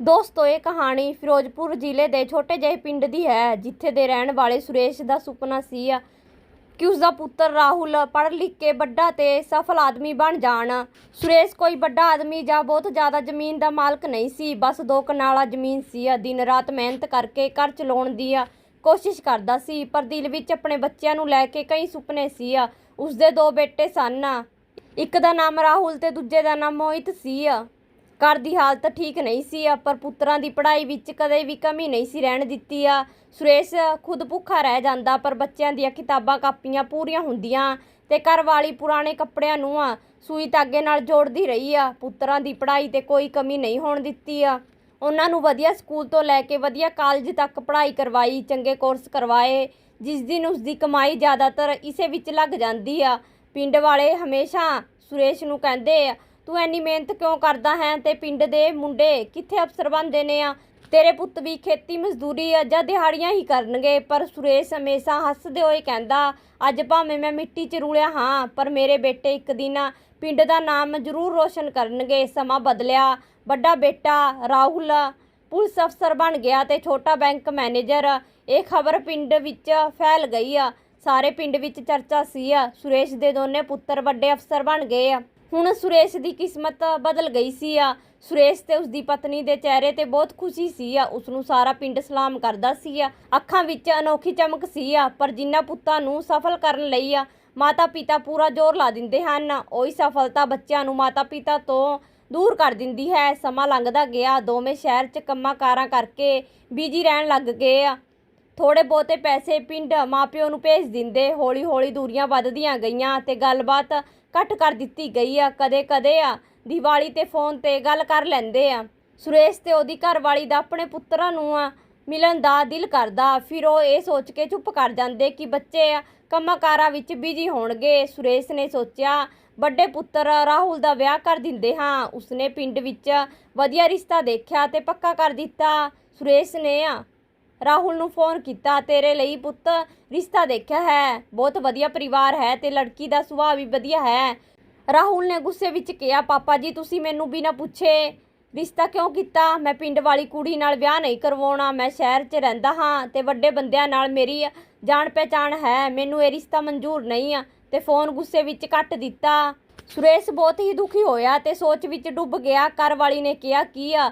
ਦੋਸਤੋ, ਇਹ ਕਹਾਣੀ ਫਿਰੋਜ਼ਪੁਰ ਜ਼ਿਲ੍ਹੇ ਦੇ ਛੋਟੇ ਜਿਹੇ ਪਿੰਡ ਦੀ ਹੈ, ਜਿੱਥੇ ਦੇ ਰਹਿਣ ਵਾਲੇ ਸੁਰੇਸ਼ ਦਾ ਸੁਪਨਾ ਸੀ, ਕਿ ਉਸ ਦਾ ਪੁੱਤਰ ਰਾਹੁਲ ਪੜ੍ਹ ਲਿਖ ਕੇ ਵੱਡਾ ਤੇ ਸਫਲ ਆਦਮੀ ਬਣ ਜਾਣ। ਸੁਰੇਸ਼ ਕੋਈ ਵੱਡਾ ਆਦਮੀ ਜਾਂ ਬਹੁਤ ਜ਼ਿਆਦਾ ਜ਼ਮੀਨ ਦਾ ਮਾਲਕ ਨਹੀਂ ਸੀ, ਬਸ ਦੋ ਕਨਾਲਾ ਜ਼ਮੀਨ ਸੀ, ਦਿਨ ਰਾਤ ਮਿਹਨਤ ਕਰਕੇ ਘਰ ਚਲਾਉਣ ਦੀ ਕੋਸ਼ਿਸ਼ ਕਰਦਾ ਸੀ, ਪਰ ਦਿਲ ਵਿੱਚ ਆਪਣੇ ਬੱਚਿਆਂ ਨੂੰ ਲੈ ਕੇ ਕਈ ਸੁਪਨੇ ਸੀ। ਆ ਉਸਦੇ ਦੋ ਬੇਟੇ ਸਨ, ਇੱਕ ਦਾ ਨਾਮ ਰਾਹੁਲ ਤੇ ਦੂਜੇ ਦਾ ਨਾਮ ਮੋਹਿਤ ਸੀ। ਘਰ ਦੀ ਹਾਲਤ ਠੀਕ ਨਹੀਂ ਸੀ, ਆ ਪਰ ਪੁੱਤਰਾਂ ਦੀ ਪੜ੍ਹਾਈ ਵਿੱਚ ਕਦੇ ਵੀ ਕਮੀ ਨਹੀਂ ਸੀ ਰਹਿਣ ਦਿੱਤੀ, ਆ। ਸੁਰੇਸ਼ ਖੁਦ ਭੁੱਖਾ ਰਹਿ ਜਾਂਦਾ, ਪਰ ਬੱਚਿਆਂ ਦੀਆਂ ਕਿਤਾਬਾਂ ਕਾਪੀਆਂ ਪੂਰੀਆਂ ਹੁੰਦੀਆਂ ਤੇ ਘਰ ਵਾਲੀ ਪੁਰਾਣੇ ਕੱਪੜਿਆਂ ਨੂੰ, ਆ, ਸੂਈ ਧਾਗੇ ਨਾਲ ਜੋੜਦੀ ਰਹੀ, ਆ। ਪੁੱਤਰਾਂ ਦੀ ਪੜ੍ਹਾਈ ਤੇ ਕੋਈ ਕਮੀ ਨਹੀਂ ਹੋਣ ਦਿੱਤੀ, ਆ। ਉਹਨਾਂ ਨੂੰ ਵਧੀਆ ਸਕੂਲ ਤੋਂ ਲੈ ਕੇ ਵਧੀਆ ਕਾਲਜ ਤੱਕ ਪੜ੍ਹਾਈ ਕਰਵਾਈ, ਚੰਗੇ ਕੋਰਸ ਕਰਵਾਏ, ਜਿਸ ਦਿਨ ਉਸ ਦੀ ਕਮਾਈ ਜ਼ਿਆਦਾਤਰ ਇਸੇ ਵਿੱਚ ਲੱਗ ਜਾਂਦੀ, ਆ। ਪਿੰਡ ਵਾਲੇ ਹਮੇਸ਼ਾ ਸੁਰੇਸ਼ ਨੂੰ ਕਹਿੰਦੇ ਆ ਤੂੰ ਐਨੀ ਮਿਹਨਤ ਕਿਉਂ ਕਰਦਾ ਹੈ? ਤੇ ਪਿੰਡ ਦੇ ਮੁੰਡੇ ਕਿੱਥੇ ਅਫਸਰ ਬਣਦੇ ਨੇ ਆ? ਤੇਰੇ ਪੁੱਤ ਵੀ ਖੇਤੀ ਮਜ਼ਦੂਰੀ ਜਾਂ ਦਿਹਾੜੀਆਂ ਹੀ ਕਰਨਗੇ, ਪਰ ਸੁਰੇਸ਼ ਹਮੇਸ਼ਾ ਹੱਸਦੇ ਹੋਏ ਕਹਿੰਦਾ, ਅੱਜ ਭਾਵੇਂ ਮੈਂ ਮਿੱਟੀ 'ਚ ਰੁਲਿਆ ਹਾਂ, ਪਰ ਮੇਰੇ ਬੇਟੇ ਇੱਕ ਦਿਨ ਪਿੰਡ ਦਾ ਨਾਮ ਜ਼ਰੂਰ ਰੋਸ਼ਨ ਕਰਨਗੇ। ਸਮਾਂ ਬਦਲਿਆ, ਵੱਡਾ ਬੇਟਾ ਰਾਹੁਲ ਪੁਲਿਸ ਅਫਸਰ ਬਣ ਗਿਆ ਤੇ ਛੋਟਾ ਬੈਂਕ ਮੈਨੇਜਰ। ਇਹ ਖਬਰ ਪਿੰਡ ਵਿੱਚ ਫੈਲ ਗਈ ਆ। ਸਾਰੇ ਪਿੰਡ ਵਿੱਚ ਚਰਚਾ ਸੀ ਆ। ਸੁਰੇਸ਼ ਦੇ ਦੋਨੇ ਪੁੱਤਰ ਵੱਡੇ ਅਫਸਰ ਬਣ ਗਏ ਆ। ਹੁਣ ਸੁਰੇਸ਼ ਦੀ ਕਿਸਮਤ ਬਦਲ ਗਈ ਸੀ ਆ। ਸੁਰੇਸ਼ ਤੇ ਉਸਦੀ ਪਤਨੀ ਦੇ ਚਿਹਰੇ ਤੇ ਬਹੁਤ ਖੁਸ਼ੀ ਸੀ ਆ। ਉਸ ਨੂੰ ਸਾਰਾ ਪਿੰਡ ਸਲਾਮ ਕਰਦਾ ਸੀ ਆ। ਅੱਖਾਂ ਵਿੱਚ ਅਨੋਖੀ ਚਮਕ ਸੀ ਆ, ਪਰ ਜਿਨ੍ਹਾਂ ਪੁੱਤਾਂ ਨੂੰ ਸਫਲ ਕਰਨ ਲਈ ਆ ਮਾਤਾ ਪਿਤਾ ਪੂਰਾ ਜ਼ੋਰ ਲਾ ਦਿੰਦੇ ਹਨ। ਉਹੀ ਸਫਲਤਾ ਬੱਚਿਆਂ ਨੂੰ ਮਾਤਾ ਪਿਤਾ ਤੋਂ ਦੂਰ ਕਰ ਦਿੰਦੀ ਹੈ। ਸਮਾਂ ਲੰਘਦਾ ਗਿਆ। ਦੋਵੇਂ ਸ਼ਹਿਰ 'ਚ ਕੰਮਾਂ ਕਾਰਾਂ ਕਰਕੇ ਬਿਜ਼ੀ ਰਹਿਣ ਲੱਗ ਗਏ ਆ। ਥੋੜੇ ਬਹੁਤੇ ਪੈਸੇ ਪਿੰਡ ਮਾਪਿਓ ਨੂੰ ਭੇਜ ਦਿੰਦੇ। ਹੌਲੀ ਹੌਲੀ ਦੂਰੀਆਂ ਵੱਧਦੀਆਂ ਗਈਆਂ ਤੇ ਗੱਲਬਾਤ ਘੱਟ ਕਰ ਦਿੱਤੀ ਗਈ ਆ। ਕਦੇ ਕਦੇ ਆ ਦੀਵਾਲੀ ਤੇ ਫੋਨ ਤੇ ਗੱਲ ਕਰ ਲੈਂਦੇ ਆ। ਸੁਰੇਸ਼ ਤੇ ਉਹਦੀ ਘਰਵਾਲੀ ਦਾ ਆਪਣੇ ਪੁੱਤਰਾਂ ਨੂੰ ਆ ਮਿਲਣ ਦਾ ਦਿਲ ਕਰਦਾ। ਫਿਰ ਉਹ ਇਹ ਸੋਚ ਕੇ ਚੁੱਪ ਕਰ ਜਾਂਦੇ ਕਿ ਬੱਚੇ ਆ ਕੰਮਾਂ ਕਾਰਾਂ ਵਿੱਚ ਬਿਜ਼ੀ ਹੋਣਗੇ। ਸੁਰੇਸ਼ ਨੇ ਸੋਚਿਆ, ਵੱਡੇ ਪੁੱਤਰ ਰਾਹੁਲ ਦਾ ਵਿਆਹ ਕਰ ਦਿੰਦੇ ਹਾਂ। ਉਸਨੇ ਪਿੰਡ ਵਿੱਚ ਵਧੀਆ ਰਿਸ਼ਤਾ ਦੇਖਿਆ ਤੇ ਪੱਕਾ ਕਰ ਦਿੱਤਾ। ਸੁਰੇਸ਼ ਨੇ ਰਾਹੁਲ ਨੂੰ ਫੋਨ ਕੀਤਾ, ਤੇਰੇ ਲਈ ਪੁੱਤ ਰਿਸ਼ਤਾ ਦੇਖਿਆ ਹੈ। ਬਹੁਤ ਵਧੀਆ ਪਰਿਵਾਰ ਹੈ ਤੇ ਲੜਕੀ ਦਾ ਸੁਭਾਅ ਵੀ ਵਧੀਆ ਹੈ। ਰਾਹੁਲ ਨੇ ਗੁੱਸੇ ਵਿੱਚ ਕਿਹਾ, ਪਾਪਾ ਜੀ, ਤੁਸੀਂ ਮੈਨੂੰ ਬਿਨਾਂ ਪੁੱਛੇ ਰਿਸ਼ਤਾ ਕਿਉਂ ਕੀਤਾ? ਮੈਂ ਪਿੰਡ ਵਾਲੀ ਕੁੜੀ ਨਾਲ ਵਿਆਹ ਨਹੀਂ ਕਰਵਾਉਣਾ। ਮੈਂ ਸ਼ਹਿਰ 'ਚ ਰਹਿੰਦਾ ਹਾਂ ਤੇ ਵੱਡੇ ਬੰਦਿਆਂ ਨਾਲ ਮੇਰੀ ਜਾਣ ਪਹਿਚਾਣ ਹੈ। ਮੈਨੂੰ ਇਹ ਰਿਸ਼ਤਾ ਮਨਜ਼ੂਰ ਨਹੀਂ ਆ। ਤੇ ਫੋਨ ਗੁੱਸੇ ਵਿੱਚ ਕੱਟ ਦਿੱਤਾ। ਸੁਰੇਸ਼ ਬਹੁਤ ਹੀ ਦੁਖੀ ਹੋਇਆ ਤੇ ਸੋਚ ਵਿੱਚ ਡੁੱਬ ਗਿਆ। ਘਰਵਾਲੀ ਨੇ ਕਿਹਾ, ਕੀ ਆ?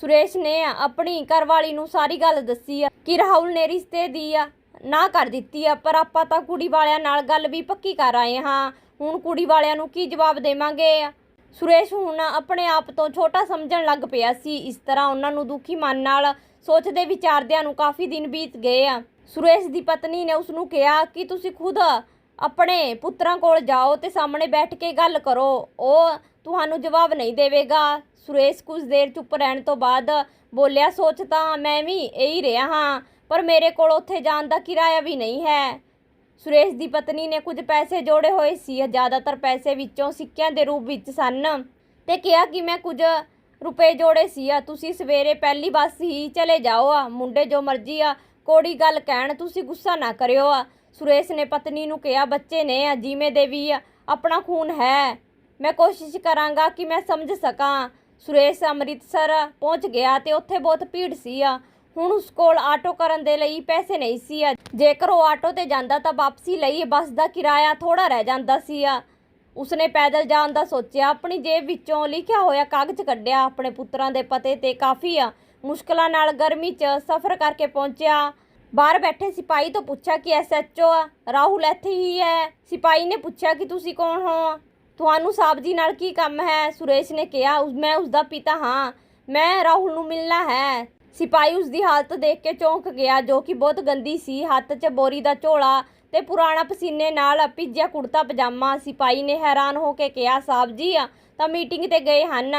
ਸੁਰੇਸ਼ ਨੇ ਆਪਣੀ ਘਰਵਾਲੀ ਨੂੰ ਸਾਰੀ ਗੱਲ ਦੱਸੀ ਆ ਕਿ ਰਾਹੁਲ ਨੇ ਰਿਸ਼ਤੇ ਦੀ ਆ, ਨਾ ਕਰ ਦਿੱਤੀ ਆ, ਪਰ ਆਪਾਂ ਤਾਂ ਕੁੜੀ ਵਾਲਿਆਂ ਨਾਲ ਗੱਲ ਵੀ ਪੱਕੀ ਕਰ ਆਏ ਹਾਂ। ਹੁਣ ਕੁੜੀ ਵਾਲਿਆਂ ਨੂੰ ਕੀ ਜਵਾਬ ਦੇਵਾਂਗੇ ਸੁਰੇਸ਼ ਹੁਣ ਆਪਣੇ ਆਪ ਤੋਂ ਛੋਟਾ ਸਮਝਣ ਲੱਗ ਪਿਆ ਸੀ। ਇਸ ਤਰ੍ਹਾਂ ਉਹਨਾਂ ਨੂੰ ਦੁਖੀ ਮਨ ਨਾਲ ਸੋਚਦੇ ਵਿਚਾਰਦਿਆਂ ਨੂੰ ਕਾਫੀ ਦਿਨ ਬੀਤ ਗਏ ਆ। ਸੁਰੇਸ਼ ਦੀ ਪਤਨੀ ਨੇ ਉਸ ਨੂੰ ਕਿਹਾ ਕਿ ਤੁਸੀਂ ਖੁਦ ਆਪਣੇ ਪੁੱਤਰਾਂ ਕੋਲ ਜਾਓ ਤੇ ਸਾਹਮਣੇ ਬੈਠ ਕੇ ਗੱਲ ਕਰੋ। ਉਹ ਤੁਹਾਨੂੰ ਜਵਾਬ ਨਹੀਂ ਦੇਵੇਗਾ। ਸੁਰੇਸ਼ ਕੁਝ ਦੇਰ ਚੁੱਪ ਰਹਿਣ ਤੋਂ ਬਾਅਦ ਬੋਲਿਆ, ਸੋਚ ਤਾਂ ਮੈਂ ਵੀ ਇਹੀ ਰਿਹਾ ਹਾਂ, ਪਰ ਮੇਰੇ ਕੋਲ ਉੱਥੇ ਜਾਣ ਦਾ ਕਿਰਾਇਆ ਵੀ ਨਹੀਂ ਹੈ। ਸੁਰੇਸ਼ ਦੀ ਪਤਨੀ ਨੇ ਕੁਝ ਪੈਸੇ ਜੋੜੇ ਹੋਏ ਸੀ। ਜ਼ਿਆਦਾਤਰ ਪੈਸੇ ਵਿੱਚੋਂ ਸਿੱਕਿਆਂ ਦੇ ਰੂਪ ਵਿੱਚ ਸਨ ਤੇ ਕਿਹਾ ਕਿ ਮੈਂ ਕੁਝ ਰੁਪਏ ਜੋੜੇ ਸੀ। ਆ, ਤੁਸੀਂ ਸਵੇਰੇ ਪਹਿਲੀ ਬੱਸ ਹੀ ਚਲੇ ਜਾਓ। ਆ, ਮੁੰਡੇ ਜੋ ਮਰਜ਼ੀ ਆ, ਕੋੜੀ ਗੱਲ ਕਹਿਣ, ਤੁਸੀਂ ਗੁੱਸਾ ਨਾ ਕਰਿਓ। ਆ ਸੁਰੇਸ਼ ਨੇ ਪਤਨੀ ਨੂੰ ਕਿਹਾ, ਬੱਚੇ ਨੇ ਆ ਜਿਵੇਂ ਦੇ ਵੀ ਆਪਣਾ ਖੂਨ ਹੈ। ਮੈਂ ਕੋਸ਼ਿਸ਼ ਕਰਾਂਗਾ ਕਿ ਮੈਂ ਸਮਝ ਸਕਾਂ। ਸੁਰੇਸ਼ ਅੰਮ੍ਰਿਤਸਰ ਪਹੁੰਚ ਗਿਆ ਤੇ ਉੱਥੇ ਬਹੁਤ ਭੀੜ ਸੀ ਆ। ਹੁਣ ਉਸ ਕੋਲ ਆਟੋ ਕਰਨ ਦੇ ਲਈ ਪੈਸੇ ਨਹੀਂ ਸੀ ਜੇਕਰ ਉਹ ਆਟੋ ਤੇ ਜਾਂਦਾ ਤਾਂ ਵਾਪਸੀ ਲਈ ਬੱਸ ਦਾ ਕਿਰਾਇਆ ਥੋੜਾ ਰਹਿ ਜਾਂਦਾ ਸੀ ਆ। ਉਸਨੇ ਪੈਦਲ ਜਾਣ ਦਾ ਸੋਚਿਆ, ਆਪਣੀ ਜੇਬ ਵਿੱਚੋਂ ਲਿਖਿਆ ਹੋਇਆ ਕਾਗਜ਼ ਕੱਢਿਆ, ਆਪਣੇ ਪੁੱਤਰਾਂ ਦੇ ਪਤੇ ਤੇ ਕਾਫੀ ਆ। ਮੁਸ਼ਕਲਾਂ ਨਾਲ ਗਰਮੀ 'ਚ ਸਫ਼ਰ ਕਰਕੇ ਪਹੁੰਚਿਆ। ਬਾਹਰ ਬੈਠੇ ਸਿਪਾਹੀ ਤੋਂ ਪੁੱਛਿਆ ਕਿ ਐਸਐਚਓ ਆ, ਰਾਹੁਲ ਇੱਥੇ ਹੀ ਹੈ। ਸਿਪਾਹੀ ਨੇ ਪੁੱਛਿਆ ਕਿ ਤੁਸੀਂ ਕੌਣ ਹੋ? ਤੁਹਾਨੂੰ ਸਾਹਿਬ ਜੀ ਨਾਲ ਕੀ ਕੰਮ ਹੈ? ਸੁਰੇਸ਼ ਨੇ ਕਿਹਾ ਮੈਂ ਉਸ ਦਾ ਪਿਤਾ ਹਾਂ। ਮੈਂ ਰਾਹੁਲ ਨੂੰ ਮਿਲਣਾ ਹੈ। ਸਿਪਾਹੀ ਉਸ ਦੀ ਹਾਲਤ ਦੇਖ ਕੇ ਚੌਂਕ ਗਿਆ, ਜੋ ਕਿ ਬਹੁਤ ਗੰਦੀ ਸੀ। ਹੱਥ 'ਚ ਬੋਰੀ ਦਾ ਝੋਲਾ ਤੇ ਪੁਰਾਣਾ ਪਸੀਨੇ ਨਾਲ ਭਿੱਜਿਆ ਕੁੜਤਾ ਪਜਾਮਾ। ਸਿਪਾਹੀ ਨੇ ਹੈਰਾਨ ਹੋ ਕੇ ਕਿਹਾ ਸਾਹਿਬ ਜੀ ਤਾਂ ਮੀਟਿੰਗ ਤੇ ਗਏ ਹਨ।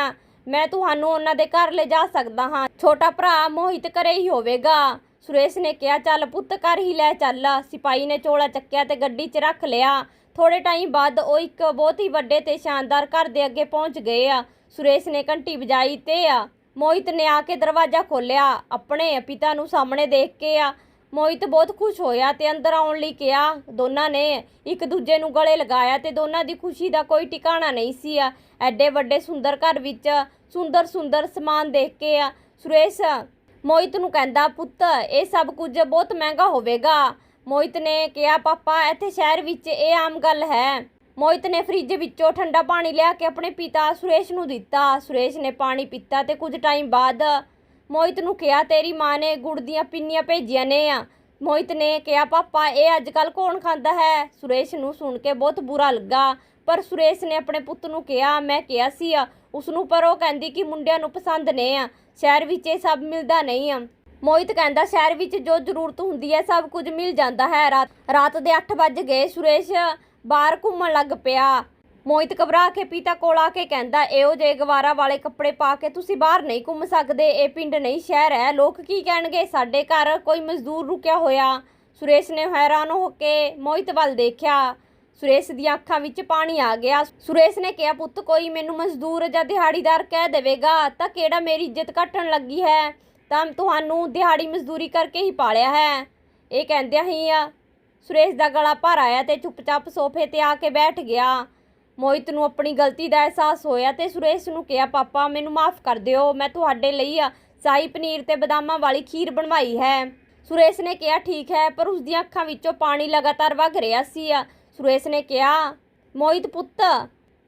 ਮੈਂ ਤੁਹਾਨੂੰ ਉਹਨਾਂ ਦੇ ਘਰ ਲੈ ਜਾ ਸਕਦਾ ਹਾਂ। ਛੋਟਾ ਭਰਾ ਮੋਹਿਤ ਘਰੇ ਹੀ ਹੋਵੇਗਾ। ਸੁਰੇਸ਼ ਨੇ ਕਿਹਾ, ਚੱਲ ਪੁੱਤ ਘਰ ਹੀ ਲੈ ਚੱਲ। ਸਿਪਾਹੀ ਨੇ ਚੋਲਾ ਚੱਕਿਆ ਤੇ ਗੱਡੀ 'ਚ ਰੱਖ ਲਿਆ। ਥੋੜੇ ਟਾਈਮ ਬਾਅਦ ਉਹ ਇੱਕ ਬਹੁਤ ਹੀ ਵੱਡੇ ਤੇ ਸ਼ਾਨਦਾਰ ਘਰ ਦੇ ਅੱਗੇ ਪਹੁੰਚ ਗਏ ਆ। ਸੁਰੇਸ਼ ਨੇ ਘੰਟੀ ਵਜਾਈ ਤੇ ਆ। ਮੋਹਿਤ ਨੇ ਆ ਕੇ ਦਰਵਾਜ਼ਾ ਖੋਲ੍ਹਿਆ। ਆਪਣੇ ਪਿਤਾ ਨੂੰ ਸਾਹਮਣੇ ਦੇਖ ਕੇ ਆ। ਮੋਹਿਤ ਬਹੁਤ ਖੁਸ਼ ਹੋਇਆ ਤੇ ਅੰਦਰ ਆਉਣ ਲਈ ਕਿਹਾ। ਦੋਨਾਂ ਨੇ ਇੱਕ ਦੂਜੇ ਨੂੰ ਗਲੇ ਲਗਾਇਆ ਤੇ ਦੋਨਾਂ ਦੀ ਖੁਸ਼ੀ ਦਾ ਕੋਈ ਟਿਕਾਣਾ ਨਹੀਂ ਸੀ ਆ। ਐਡੇ ਵੱਡੇ ਸੁੰਦਰ ਘਰ ਵਿੱਚ ਸੁੰਦਰ ਸੁੰਦਰ ਸਮਾਨ ਦੇਖ ਕੇ ਆ। ਸੁਰੇਸ਼ ਮੋਹਿਤ ਨੂੰ ਕਹਿੰਦਾ, ਪੁੱਤ, ਇਹ ਸਭ ਕੁਝ ਬਹੁਤ ਮਹਿੰਗਾ ਹੋਵੇਗਾ। ਮੋਹਿਤ ਨੇ ਕਿਹਾ, ਪਾਪਾ, ਇੱਥੇ ਸ਼ਹਿਰ ਵਿੱਚ ਇਹ ਆਮ ਗੱਲ ਹੈ। ਮੋਹਿਤ ਨੇ ਫ੍ਰਿਜ ਵਿੱਚੋਂ ਠੰਡਾ ਪਾਣੀ ਲਿਆ ਕੇ ਆਪਣੇ ਪਿਤਾ ਸੁਰੇਸ਼ ਨੂੰ ਦਿੱਤਾ। ਸੁਰੇਸ਼ ਨੇ ਪਾਣੀ ਪੀਤਾ ਤੇ ਕੁਝ ਟਾਈਮ ਬਾਅਦ ਮੋਹਿਤ ਨੂੰ ਕਿਹਾ, ਤੇਰੀ ਮਾਂ ਨੇ ਗੁੜ ਦੀਆਂ ਪਿੰਨੀਆਂ ਭੇਜੀਆਂ ਨੇ ਆ। ਮੋਹਿਤ ਨੇ ਕਿਹਾ, ਪਾਪਾ, ਇਹ ਅੱਜ ਕੱਲ ਕੌਣ ਖਾਂਦਾ ਹੈ? ਸੁਰੇਸ਼ ਨੂੰ ਸੁਣ ਕੇ ਬਹੁਤ ਬੁਰਾ ਲੱਗਾ, ਪਰ ਸੁਰੇਸ਼ ਨੇ ਆਪਣੇ ਪੁੱਤ ਨੂੰ ਕਿਹਾ, ਮੈਂ ਕਿਹਾ ਸੀ ਆ ਉਸ ਨੂੰ ਪਰ ਉਹ ਕਹਿੰਦੀ ਕਿ ਮੁੰਡਿਆਂ ਨੂੰ ਪਸੰਦ ਨੇ ਆ। ਸ਼ਹਿਰ ਵਿੱਚ ਇਹ ਸਭ ਮਿਲਦਾ ਨਹੀਂ ਆ। ਮੋਹਿਤ ਕਹਿੰਦਾ, ਸ਼ਹਿਰ ਵਿੱਚ ਜੋ ਜ਼ਰੂਰਤ ਹੁੰਦੀ ਹੈ, ਸਭ ਕੁਝ ਮਿਲ ਜਾਂਦਾ ਹੈ। ਰਾਤ ਰਾਤ ਦੇ 8 ਵੱਜ ਗਏ। ਸੁਰੇਸ਼ ਬਾਹਰ ਘੁੰਮਣ ਲੱਗ ਪਿਆ। ਮੋਹਿਤ ਘਬਰਾ ਕੇ ਪਿਤਾ ਕੋਲ ਆ ਕੇ ਕਹਿੰਦਾ, ਇਹੋ ਜਿਹੇ ਗਵਾਰਾ ਵਾਲੇ ਕੱਪੜੇ ਪਾ ਕੇ ਤੁਸੀਂ ਬਾਹਰ ਨਹੀਂ ਘੁੰਮ ਸਕਦੇ। ਇਹ ਪਿੰਡ ਨਹੀਂ, ਸ਼ਹਿਰ ਹੈ। ਲੋਕ ਕੀ ਕਹਿਣਗੇ? ਸਾਡੇ ਘਰ ਕੋਈ ਮਜ਼ਦੂਰ ਰੁਕਿਆ ਹੋਇਆ। ਸੁਰੇਸ਼ ਨੇ ਹੈਰਾਨ ਹੋ ਕੇ ਮੋਹਿਤ ਵੱਲ ਦੇਖਿਆ। ਸੁਰੇਸ਼ ਦੀਆਂ ਅੱਖਾਂ ਵਿੱਚ ਪਾਣੀ ਆ ਗਿਆ। ਸੁਰੇਸ਼ ਨੇ ਕਿਹਾ, ਪੁੱਤ, ਕੋਈ ਮੈਨੂੰ ਮਜ਼ਦੂਰ ਜਾਂ ਦਿਹਾੜੀਦਾਰ ਕਹਿ ਦੇਵੇਗਾ, ਤਾਂ ਕਿਹੜਾ ਮੇਰੀ ਇੱਜ਼ਤ ਘਟਣ ਲੱਗੀ ਹੈ? ਤਾਂ ਤੁਹਾਨੂੰ ਦਿਹਾੜੀ ਮਜ਼ਦੂਰੀ ਕਰਕੇ ਹੀ ਪਾਲਿਆ ਹੈ। ਇਹ ਕਹਿੰਦਿਆਂ ਹੀ ਆ, ਸੁਰੇਸ਼ ਦਾ ਗਲਾ ਭਰ ਆਇਆ ਤੇ ਚੁੱਪਚਾਪ ਸੋਫੇ ਤੇ ਆ ਕੇ ਬੈਠ ਗਿਆ। ਮੋਹਿਤ ਨੂੰ ਆਪਣੀ ਗਲਤੀ ਦਾ ਅਹਿਸਾਸ ਹੋਇਆ ਤੇ ਸੁਰੇਸ਼ ਨੂੰ ਕਿਹਾ, ਪਾਪਾ, ਮੈਨੂੰ ਮਾਫ ਕਰ ਦਿਓ, ਮੈਂ ਤੁਹਾਡੇ ਲਈ ਆ ਸ਼ਾਹੀ ਪਨੀਰ ਤੇ ਬਦਾਮਾਂ ਵਾਲੀ ਖੀਰ ਬਣਵਾਈ ਹੈ। ਸੁਰੇਸ਼ ਨੇ ਕਿਹਾ, ਠੀਕ ਹੈ, ਪਰ ਉਸ ਦੀਆਂ ਅੱਖਾਂ ਵਿੱਚੋਂ ਪਾਣੀ ਲਗਾਤਾਰ ਵਗ ਰਿਹਾ ਸੀ ਆ। ਸੁਰੇਸ਼ ਨੇ ਕਿਹਾ, ਮੋਹਿਤ ਪੁੱਤ,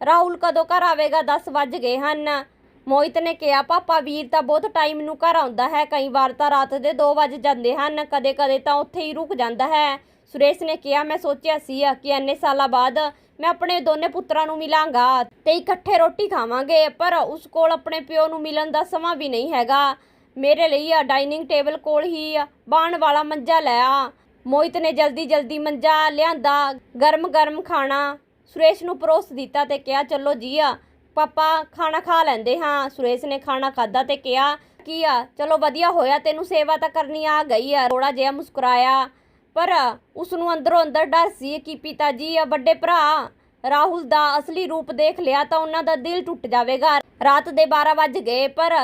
ਰਾਹੁਲ ਕਦੋਂ ਘਰ ਆਵੇਗਾ? 10 ਵੱਜ ਗਏ ਹਨ। ਮੋਹਿਤ ਨੇ ਕਿਹਾ, ਪਾਪਾ, ਵੀਰ ਤਾਂ ਬਹੁਤ ਟਾਈਮ ਨੂੰ ਘਰ ਆਉਂਦਾ ਹੈ। ਕਈ ਵਾਰ ਤਾਂ ਰਾਤ ਦੇ 2 ਵੱਜ ਜਾਂਦੇ ਹਨ। ਕਦੇ-ਕਦੇ ਤਾਂ ਉੱਥੇ ਹੀ ਰੁਕ ਜਾਂਦਾ ਹੈ। ਸੁਰੇਸ਼ ਨੇ ਕਿਹਾ, ਮੈਂ ਸੋਚਿਆ ਸੀ ਕਿ ਇੰਨੇ ਸਾਲਾਂ ਬਾਅਦ ਮੈਂ ਆਪਣੇ ਦੋਨੇ ਪੁੱਤਰਾਂ ਨੂੰ ਮਿਲਾਂਗਾ ਤੇ ਇਕੱਠੇ ਰੋਟੀ ਖਾਵਾਂਗੇ, ਪਰ ਉਸ ਕੋਲ ਆਪਣੇ ਪਿਓ ਨੂੰ ਮਿਲਣ ਦਾ ਸਮਾਂ ਵੀ ਨਹੀਂ ਹੈਗਾ। ਮੇਰੇ ਲਈ ਆ ਡਾਈਨਿੰਗ ਟੇਬਲ ਕੋਲ ਹੀ ਆ। ਬਾਣ ਵਾਲਾ ਮੰਜਾ ਲੈ ਆ। ਮੋਹਿਤ ਨੇ ਜਲਦੀ ਜਲਦੀ ਮੰਜਾ ਲਿਆਂਦਾ, ਗਰਮ ਗਰਮ ਖਾਣਾ। ਸੁਰੇਸ਼ ਨੂੰ ਪਰੋਸ ਦਿੱਤਾ ਤੇ ਕਿਹਾ, ਚਲੋ ਜੀ ਆ ਪਾਪਾ ਖਾਣਾ ਖਾ ਲੈਂਦੇ ਹਾਂ। ਸੁਰੇਸ਼ ਨੇ ਖਾਣਾ ਖਾਦਾ ਤੇ ਕਿਹਾ, ਕੀ ਆ? ਚਲੋ ਵਧੀਆ ਹੋਇਆ, ਤੈਨੂੰ ਸੇਵਾ ਤਾਂ ਕਰਨੀ ਆ ਗਈ ਆ। ਥੋੜਾ ਜਿਹਾ ਮੁਸਕਰਾਇਆ, ਪਰ ਉਸ ਨੂੰ ਅੰਦਰੋਂ ਅੰਦਰ ਡਰ ਸੀ ਕਿ ਪਿਤਾ ਜੀ ਆ, ਵੱਡੇ ਭਰਾ, ਰਾਹੁਲ ਦਾ ਅਸਲੀ ਰੂਪ ਦੇਖ ਲਿਆ ਤਾਂ ਉਹਨਾਂ ਦਾ ਦਿਲ ਟੁੱਟ ਜਾਵੇਗਾ। ਰਾਤ ਦੇ 12 ਵੱਜ ਗਏ, ਪਰ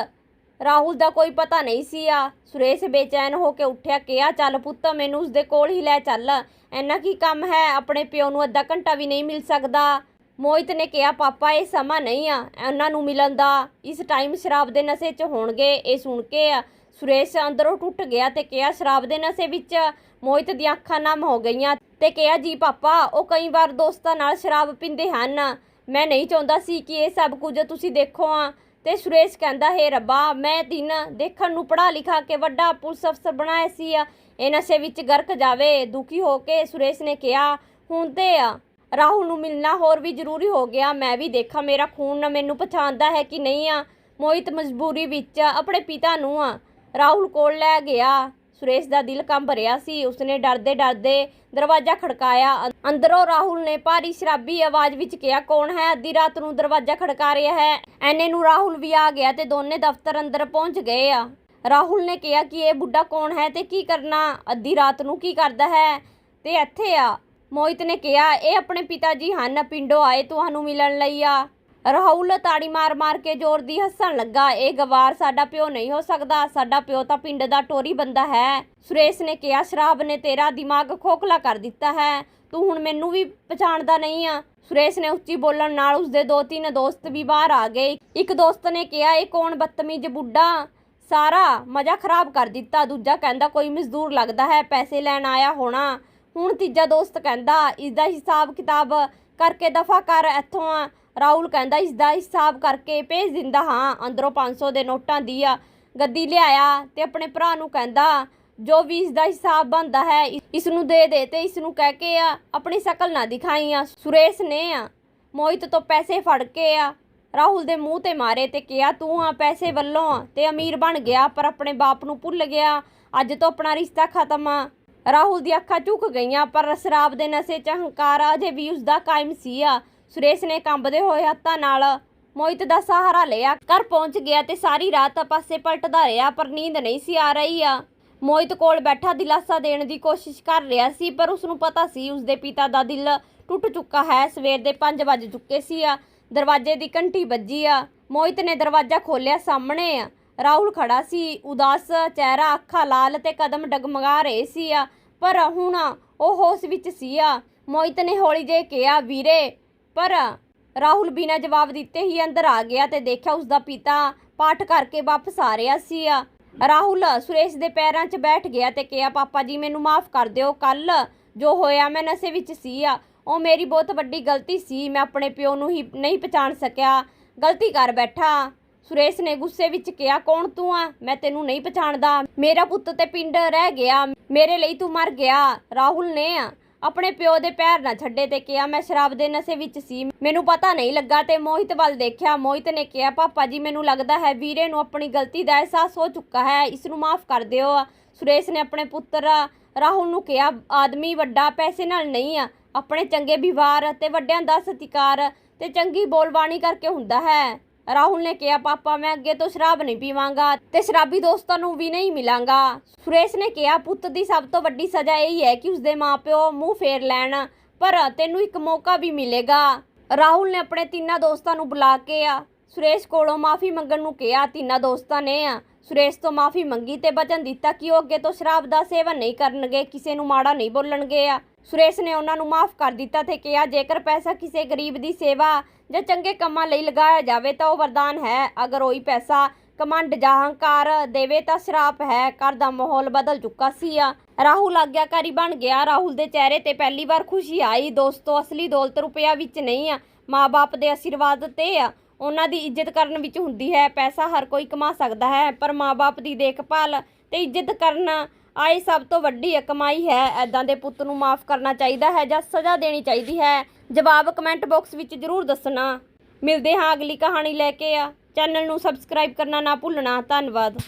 ਰਾਹੁਲ ਦਾ ਕੋਈ ਪਤਾ ਨਹੀਂ ਸੀ ਆ। ਸੁਰੇਸ਼ ਬੇਚੈਨ ਹੋ ਕੇ ਉੱਠਿਆ, ਕਿਹਾ, ਚੱਲ ਪੁੱਤ, ਮੈਨੂੰ ਉਸਦੇ ਕੋਲ ਹੀ ਲੈ ਚੱਲ। ਇੰਨਾ ਕੀ ਕੰਮ ਹੈ? ਆਪਣੇ ਪਿਓ ਨੂੰ ਅੱਧਾ ਘੰਟਾ ਵੀ ਨਹੀਂ ਮਿਲ ਸਕਦਾ। ਮੋਹਿਤ ਨੇ ਕਿਹਾ, ਪਾਪਾ, ਇਹ ਸਮਾਂ ਨਹੀਂ ਆ ਉਹਨਾਂ ਨੂੰ ਮਿਲਣ ਦਾ। ਇਸ ਟਾਈਮ ਸ਼ਰਾਬ ਦੇ ਨਸ਼ੇ 'ਚ ਹੋਣਗੇ, ਇਹ ਸੁਣ ਕੇ ਆ ਸੁਰੇਸ਼ ਅੰਦਰੋਂ ਟੁੱਟ ਗਿਆ ਤੇ ਕਿਹਾ, ਸ਼ਰਾਬ ਦੇ ਨਸ਼ੇ ਵਿੱਚ ਮੋਹਿਤ ਦੀਆਂ ਅੱਖਾਂ ਨਮ ਹੋ ਗਈਆਂ ਤੇ ਕਿਹਾ, ਜੀ, ਪਾਪਾ, ਉਹ ਕਈ ਵਾਰ ਦੋਸਤਾਂ ਨਾਲ ਸ਼ਰਾਬ ਪੀਂਦੇ ਹਨ। ਮੈਂ ਨਹੀਂ ਚਾਹੁੰਦਾ ਸੀ ਕਿ ਇਹ ਸਭ ਕੁਝ ਤੁਸੀਂ ਦੇਖੋ ਆ। ਤੇ ਸੁਰੇਸ਼ ਕਹਿੰਦਾ, ਹੈ ਰੱਬਾ, ਮੈਂ ਦਿਨ ਦੇਖਣ ਨੂੰ ਪੜਾ ਲਿਖਾ ਕੇ ਵੱਡਾ ਪੁਲਿਸ ਅਫਸਰ ਬਣਾਇਆ ਸੀ ਆ। ਇਹ ਨਸ਼ੇ ਵਿੱਚ ਗਰਕ ਜਾਵੇ, ਦੁਖੀ ਹੋ ਕੇ, ਸੁਰੇਸ਼ ਨੇ ਕਿਹਾ। ਹੁਣ ਤੇ ਆ। ਰਾਹੁਲ ਨੂੰ ਮਿਲਣਾ ਹੋਰ ਵੀ ਜ਼ਰੂਰੀ ਹੋ ਗਿਆ। ਮੈਂ ਵੀ ਦੇਖਾਂ, ਮੇਰਾ ਖੂਨ ਨਾ ਮੈਨੂੰ ਪਛਾਣਦਾ ਹੈ ਕਿ ਨਹੀਂ ਆ। ਮੋਹਿਤ ਮਜਬੂਰੀ ਵਿੱਚ ਆਪਣੇ ਪਿਤਾ ਨੂੰ ਆ। ਰਾਹੁਲ ਕੋਲ ਲੈ ਗਿਆ। ਸੁਰੇਸ਼ ਦਾ ਦਿਲ ਕੰਬ ਰਿਹਾ ਸੀ। ਉਸਨੇ ਡਰਦੇ ਡਰਦੇ ਦਰਵਾਜ਼ਾ ਖੜਕਾਇਆ। ਅੰਦਰੋਂ ਰਾਹੁਲ ਨੇ ਭਾਰੀ ਸ਼ਰਾਬੀ ਆਵਾਜ਼ ਵਿੱਚ ਕਿਹਾ, ਕੌਣ ਹੈ? ਅੱਧੀ ਰਾਤ ਨੂੰ ਦਰਵਾਜ਼ਾ ਖੜਕਾ ਰਿਹਾ ਹੈ। ਐਨੇ ਨੂੰ ਰਾਹੁਲ ਵੀ ਆ ਗਿਆ ਤੇ ਦੋਨੇ ਦਫ਼ਤਰ ਅੰਦਰ ਪਹੁੰਚ ਗਏ ਆ। ਰਾਹੁਲ ਨੇ ਕਿਹਾ ਕਿ ਇਹ ਬੁੱਢਾ ਕੌਣ ਹੈ ਤੇ ਕੀ ਕਰਨਾ? ਅੱਧੀ ਰਾਤ ਨੂੰ ਕੀ ਕਰਦਾ ਹੈ? ਤੇ ਇੱਥੇ ਆ। ਮੋਹਿਤ ਨੇ ਕਿਹਾ, ਇਹ ਆਪਣੇ ਪਿਤਾ ਜੀ ਹਨ, ਪਿੰਡੋਂ ਆਏ, ਤੁਹਾਨੂੰ ਮਿਲਣ ਲਈ ਆ। ਰਾਹੁਲ ਤਾੜੀ ਮਾਰ ਮਾਰ ਕੇ ਜ਼ੋਰ ਦੀ ਹੱਸਣ ਲੱਗਾ। ਇਹ ਗਵਾਰ ਸਾਡਾ ਪਿਓ ਨਹੀਂ ਹੋ ਸਕਦਾ। ਸਾਡਾ ਪਿਓ ਤਾਂ ਪਿੰਡ ਦਾ ਟੋਰੀ ਬੰਦਾ ਹੈ। ਸੁਰੇਸ਼ ਨੇ ਕਿਹਾ, ਸ਼ਰਾਬ ਨੇ ਤੇਰਾ ਦਿਮਾਗ ਖੋਖਲਾ ਕਰ ਦਿੱਤਾ ਹੈ। ਤੂੰ ਹੁਣ ਮੈਨੂੰ ਵੀ ਪਛਾਣਦਾ ਨਹੀਂ ਆ। ਸੁਰੇਸ਼ ਨੇ ਉੱਚੀ ਬੋਲਣ ਨਾਲ ਉਸਦੇ ਦੋ ਤਿੰਨ ਦੋਸਤ ਵੀ ਬਾਹਰ ਆ ਗਏ। ਇੱਕ ਦੋਸਤ ਨੇ ਕਿਹਾ, ਇਹ ਕੌਣ ਬਦਤਮੀਜ਼ ਬੁੱਢਾ? ਸਾਰਾ ਮਜ਼ਾ ਖਰਾਬ ਕਰ ਦਿੱਤਾ। ਦੂਜਾ ਕਹਿੰਦਾ, ਕੋਈ ਮਜ਼ਦੂਰ ਲੱਗਦਾ ਹੈ, ਪੈਸੇ ਲੈਣ ਆਇਆ ਹੋਣਾ। ਹੁਣ ਤੀਜਾ ਦੋਸਤ ਕਹਿੰਦਾ ਇਸ ਦਾ ਹਿਸਾਬ ਕਿਤਾਬ ਕਰਕੇ ਦਫਾ ਕਰ, ਇੱਥੋਂ ਆ। ਰਾਹੁਲ ਕਹਿੰਦਾ ਇਸ ਦਾ ਹਿਸਾਬ ਕਰਕੇ ਭੇਜ ਦਿੰਦਾ ਹਾਂ। ਅੰਦਰੋਂ 500 ਦੇ ਨੋਟਾਂ ਦੀ ਆ ਗੱਦੀ ਲਿਆਇਆ ਤੇ ਆਪਣੇ ਭਰਾ ਨੂੰ ਕਹਿੰਦਾ, ਜੋ ਵੀ ਇਸ ਦਾ ਹਿਸਾਬ ਬਣਦਾ ਹੈ ਇਸ ਨੂੰ ਦੇ ਦੇ ਤੇ ਇਸ ਨੂੰ ਕਹਿ ਕੇ ਆ, ਆਪਣੀ ਸ਼ਕਲ ਨਾ ਦਿਖਾਈ ਆ। ਸੁਰੇਸ਼ ਨੇ ਆ, ਮੋਹਿਤ ਤੋਂ ਪੈਸੇ ਫੜ ਕੇ ਆ, ਰਾਹੁਲ ਦੇ ਮੂੰਹ ਤੇ ਮਾਰੇ ਤੇ ਕਿਹਾ, ਤੂੰ ਆ ਪੈਸੇ ਵੱਲੋਂ ਆ ਤੇ ਅਮੀਰ ਬਣ ਗਿਆ, ਪਰ ਆਪਣੇ ਬਾਪ ਨੂੰ ਭੁੱਲ ਗਿਆ। ਅੱਜ ਤੋਂ ਆਪਣਾ ਰਿਸ਼ਤਾ ਖਤਮ ਆ। ਰਾਹੁਲ ਦੀ ਅੱਖਾਂ ਝੁਕ ਗਈਆਂ, ਪਰ ਸ਼ਰਾਬ ਦੇ ਨਸ਼ੇ 'ਚ ਹੰਕਾਰ ਅਜੇ ਵੀ ਉਸ ਦਾ ਕਾਇਮ ਸੀ ਆ। ਸੁਰੇਸ਼ ਨੇ ਕੰਬਦੇ ਹੋਏ ਹੱਥਾਂ ਨਾਲ ਮੋਹਿਤ ਦਾ ਸਹਾਰਾ ਲਿਆ। ਘਰ ਪਹੁੰਚ ਗਿਆ ਤੇ ਸਾਰੀ ਰਾਤ ਪਾਸੇ ਪਲਟਦਾ ਰਿਹਾ, ਪਰ ਨੀਂਦ ਨਹੀਂ ਸੀ ਆ ਰਹੀ ਆ। ਮੋਹਿਤ ਕੋਲ ਬੈਠਾ ਦਿਲਾਸਾ ਦੇਣ ਦੀ ਕੋਸ਼ਿਸ਼ ਕਰ ਰਿਹਾ ਸੀ, ਪਰ ਉਸ ਨੂੰ ਪਤਾ ਸੀ ਉਸ ਦੇ ਪਿਤਾ ਦਾ ਦਿਲ ਟੁੱਟ ਚੁੱਕਾ ਹੈ। ਸਵੇਰ ਦੇ 5 ਵੱਜ ਚੁੱਕੇ ਸੀ ਆ, ਦਰਵਾਜ਼ੇ ਦੀ ਘੰਟੀ ਵੱਜੀ ਆ। ਮੋਹਿਤ ਨੇ ਦਰਵਾਜ਼ਾ ਖੋਲ੍ਹਿਆ ਸਾਹਮਣੇ ਆ। ਰਾਹੁਲ ਖੜਾ ਸੀ, ਉਦਾਸ ਚਿਹਰਾ, ਅੱਖਾਂ ਲਾਲ ਤੇ ਕਦਮ ਡਗਮਗਾ ਰਹੇ ਸੀ ਆ। ਪਰ ਹੁਣ ਉਹ ਹੋਸ਼ ਵਿੱਚ ਸੀ ਆ। ਮੋਹਿਤ ਨੇ ਹੌਲੀ ਜਿਹੇ ਕਿਹਾ, ਵੀਰੇ ਪਰ ਰਾਹੁਲ ਬਿਨਾਂ ਜਵਾਬ ਦਿੱਤੇ ਹੀ ਅੰਦਰ ਆ ਗਿਆ ਤੇ ਦੇਖਿਆ ਉਸ ਦਾ ਪਿਤਾ ਪਾਠ ਕਰਕੇ ਵਾਪਸ ਆ ਰਿਹਾ ਸੀ। ਆ ਰਾਹੁਲ ਸੁਰੇਸ਼ ਦੇ ਪੈਰਾਂ 'ਚ ਬੈਠ ਗਿਆ ਤੇ ਕਿਹਾ, ਪਾਪਾ ਜੀ, ਮੈਨੂੰ ਮਾਫ ਕਰ ਦਿਓ। ਕੱਲ ਜੋ ਹੋਇਆ, ਮੈਂ ਨਸ਼ੇ ਵਿੱਚ ਸੀ। ਆ ਉਹ ਮੇਰੀ ਬਹੁਤ ਵੱਡੀ ਗਲਤੀ ਸੀ। ਮੈਂ ਆਪਣੇ ਪਿਓ ਨੂੰ ਹੀ ਨਹੀਂ ਪਛਾਣ ਸਕਿਆ। ਗਲਤੀ ਕਰ ਬੈਠਾ। ਸੁਰੇਸ਼ ਨੇ ਗੁੱਸੇ ਵਿੱਚ ਕਿਹਾ, ਕੌਣ ਤੂੰ ਆ? ਮੈਂ ਤੈਨੂੰ ਨਹੀਂ ਪਛਾਣਦਾ। ਮੇਰਾ ਪੁੱਤ ਤੇ ਪਿੰਡ ਰਹਿ ਗਿਆ। ਮੇਰੇ ਲਈ ਤੂੰ ਮਰ ਗਿਆ। ਰਾਹੁਲ ਨੇ ਆਪਣੇ ਪਿਓ ਦੇ ਪੈਰ ਨਾ ਛੱਡੇ ਤੇ ਕਿਹਾ, ਮੈਂ ਸ਼ਰਾਬ ਦੇ ਨਸ਼ੇ ਵਿੱਚ ਸੀ, ਮੈਨੂੰ ਪਤਾ ਨਹੀਂ ਲੱਗਾ ਤੇ ਮੋਹਿਤ ਵੱਲ ਦੇਖਿਆ। ਮੋਹਿਤ ਨੇ ਕਿਹਾ, ਪਾਪਾ ਜੀ, ਮੈਨੂੰ ਲੱਗਦਾ ਹੈ ਵੀਰੇ ਨੂੰ ਆਪਣੀ ਗਲਤੀ ਦਾ ਅਹਿਸਾਸ ਹੋ ਚੁੱਕਾ ਹੈ, ਇਸ ਨੂੰ ਮਾਫ ਕਰ ਦਿਓ। ਸੁਰੇਸ਼ ਨੇ ਆਪਣੇ ਪੁੱਤਰ ਰਾਹੁਲ ਨੂੰ ਕਿਹਾ, ਆਦਮੀ ਵੱਡਾ ਪੈਸੇ ਨਾਲ ਨਹੀਂ ਆ, ਆਪਣੇ ਚੰਗੇ ਵਿਵਹਾਰ ਅਤੇ ਵੱਡਿਆਂ ਦਾ ਸਤਿਕਾਰ ਤੇ ਚੰਗੀ ਬੋਲਬਾਣੀ ਕਰਕੇ ਹੁੰਦਾ ਹੈ। ਰਾਹੁਲ ਨੇ ਕਿਹਾ, ਪਾਪਾ, ਮੈਂ ਅੱਗੇ ਤੋਂ ਸ਼ਰਾਬ ਨਹੀਂ ਪੀਵਾਂਗਾ ਤੇ ਸ਼ਰਾਬੀ ਦੋਸਤਾਂ ਨੂੰ ਵੀ ਨਹੀਂ ਮਿਲਾਂਗਾ। ਸੁਰੇਸ਼ ਨੇ ਕਿਹਾ, ਪੁੱਤ ਦੀ ਸਭ ਤੋਂ ਵੱਡੀ ਸਜ਼ਾ ਇਹ ਹੈ ਕਿ ਉਸਦੇ ਮਾਪਿਓ ਮੂੰਹ ਫੇਰ ਲੈਣ, ਪਰ ਤੈਨੂੰ ਇੱਕ ਮੌਕਾ ਵੀ ਮਿਲੇਗਾ। ਰਾਹੁਲ ਨੇ ਆਪਣੇ ਤਿੰਨਾਂ ਦੋਸਤਾਂ ਨੂੰ ਬੁਲਾ ਕੇ, ਸੁਰੇਸ਼ ਕੋਲੋਂ ਮਾਫੀ ਮੰਗਣ ਨੂੰ ਕਿਹਾ। ਤਿੰਨਾਂ ਦੋਸਤਾਂ ਨੇ ਸੁਰੇਸ਼ ਤੋਂ ਮਾਫੀ ਮੰਗੀ ਤੇ ਵਚਨ ਦਿੱਤਾ ਕਿ ਉਹ ਅੱਗੇ ਤੋਂ ਸ਼ਰਾਬ ਦਾ ਸੇਵਨ ਨਹੀਂ ਕਰਨਗੇ, ਕਿਸੇ ਨੂੰ ਮਾੜਾ ਨਹੀਂ ਬੋਲਣਗੇ ਆ। ਸੁਰੇਸ਼ ਨੇ ਉਹਨਾਂ ਨੂੰ ਮਾਫ ਕਰ ਦਿੱਤਾ ਤੇ ਕਿਹਾ, ਜੇਕਰ ਪੈਸਾ ਕਿਸੇ ਗਰੀਬ ਦੀ ਸੇਵਾ ਜਾਂ ਚੰਗੇ ਕੰਮਾਂ ਲਈ ਲਗਾਇਆ ਜਾਵੇ ਤਾਂ ਉਹ ਵਰਦਾਨ ਹੈ। ਅਗਰ ਉਹੀ ਪੈਸਾ ਕਮੰਡ ਜਾਂ ਹੰਕਾਰ ਦੇਵੇ ਤਾਂ ਸ਼ਰਾਪ ਹੈ। ਘਰ ਦਾ ਮਾਹੌਲ ਬਦਲ ਚੁੱਕਾ ਸੀ ਆ। ਰਾਹੁਲ ਆਗਿਆਕਾਰੀ ਬਣ ਗਿਆ। ਰਾਹੁਲ ਦੇ ਚਿਹਰੇ ਤੇ ਪਹਿਲੀ ਵਾਰ ਖੁਸ਼ੀ ਆਈ। ਦੋਸਤੋ, ਅਸਲੀ ਦੌਲਤ ਰੁਪਇਆ ਵਿੱਚ ਨਹੀਂ ਆ। ਮਾਪੇ ਦੇ ਆਸ਼ੀਰਵਾਦ ਤੇ ਆ। ਉਹਨਾਂ ਦੀ ਇੱਜ਼ਤ ਕਰਨ ਵਿੱਚ ਹੁੰਦੀ ਹੈ। ਪੈਸਾ ਹਰ ਕੋਈ ਕਮਾ ਸਕਦਾ ਹੈ, ਪਰ ਮਾਪੇ ਦੀ ਦੇਖਭਾਲ ਤੇ ਇੱਜ਼ਤ ਕਰਨ ਆਈ ਸਭ ਤੋਂ ਵੱਡੀ ਕਮਾਈ ਹੈ। ਐਦਾਂ ਦੇ ਪੁੱਤ ਨੂੰ ਮਾਫ ਕਰਨਾ ਚਾਹੀਦਾ ਹੈ ਜਾਂ ਸਜ਼ਾ ਦੇਣੀ ਚਾਹੀਦੀ ਹੈ? ਜਵਾਬ ਕਮੈਂਟ ਬਾਕਸ ਵਿੱਚ ਜ਼ਰੂਰ ਦੱਸਣਾ। ਮਿਲਦੇ ਹਾਂ ਅਗਲੀ ਕਹਾਣੀ ਲੈ ਕੇ ਆ। ਚੈਨਲ ਨੂੰ ਸਬਸਕ੍ਰਾਈਬ ਕਰਨਾ ਨਾ ਭੁੱਲਣਾ। ਧੰਨਵਾਦ।